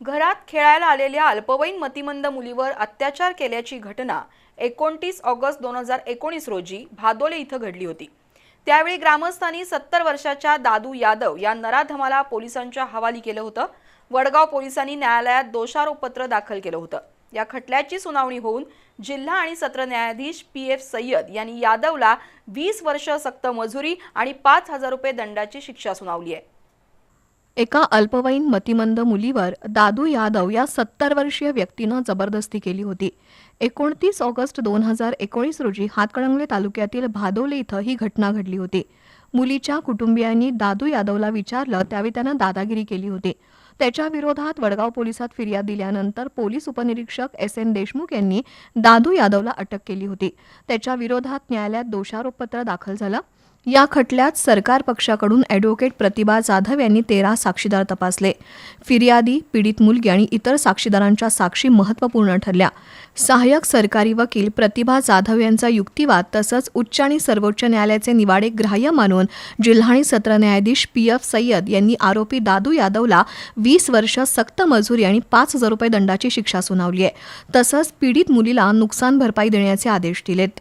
घरात खेळायला आलेल्या अल्पवयीन मतिमंद मुलीवर अत्याचार केल्याची घटना एकोणतीस ऑगस्ट दोन हजार एकोणीस रोजी भादोले इथं घडली होती. त्यावेळी ग्रामस्थांनी सत्तर वर्षाच्या दादू यादव या नराधमाला पोलिसांच्या हवाली केलं होतं. वडगाव पोलिसांनी न्यायालयात दोषारोपपत्र दाखल केलं होतं. या खटल्याची सुनावणी होऊन जिल्हा आणि सत्र न्यायाधीश पी एफ सय्यद यांनी यादवला वीस वर्ष सक्त मजुरी आणि पाच हजार रुपये दंडाची शिक्षा सुनावली आहे. एका अल्पवयीन मतिमंद मुलीवर दादू यादव या सत्तर वर्षीय व्यक्तीनं जबरदस्ती केली होती. एकोणतीस ऑगस्ट दोन हजार एकोणीस रोजी हातकणंगले तालुक्यातील भादोले इथं ही घटना घडली होती. मुलीच्या कुटुंबियांनी दादू यादवला विचारलं त्यावेळी त्यानं दादागिरी केली होती. त्याच्या विरोधात वडगाव पोलिसात फिर्याद दिल्यानंतर पोलीस उपनिरीक्षक एस एन देशमुख यांनी दादू यादवला अटक केली होती. त्याच्या विरोधात न्यायालयात दोषारोपपत्र दाखल झालं. या खटल्यात सरकार पक्षाकडून ॲडव्होकेट प्रतिभा जाधव यांनी तेरा साक्षीदार तपासले. फिर्यादी पीडित मुलगी आणि इतर साक्षीदारांच्या साक्षी महत्त्वपूर्ण ठरल्या. सहाय्यक सरकारी वकील प्रतिभा जाधव यांचा युक्तिवाद तसंच उच्च आणि सर्वोच्च न्यायालयाचे निवाडे ग्राह्य मानून जिल्हा आणि सत्र न्यायाधीश पी एफ सय्यद यांनी आरोपी दादू यादवला वीस वर्ष सक्त मजुरी आणि पाच हजार रुपये दंडाची शिक्षा सुनावली आहे. तसंच पीडित मुलीला नुकसान भरपाई देण्याचे आदेश दिलेत.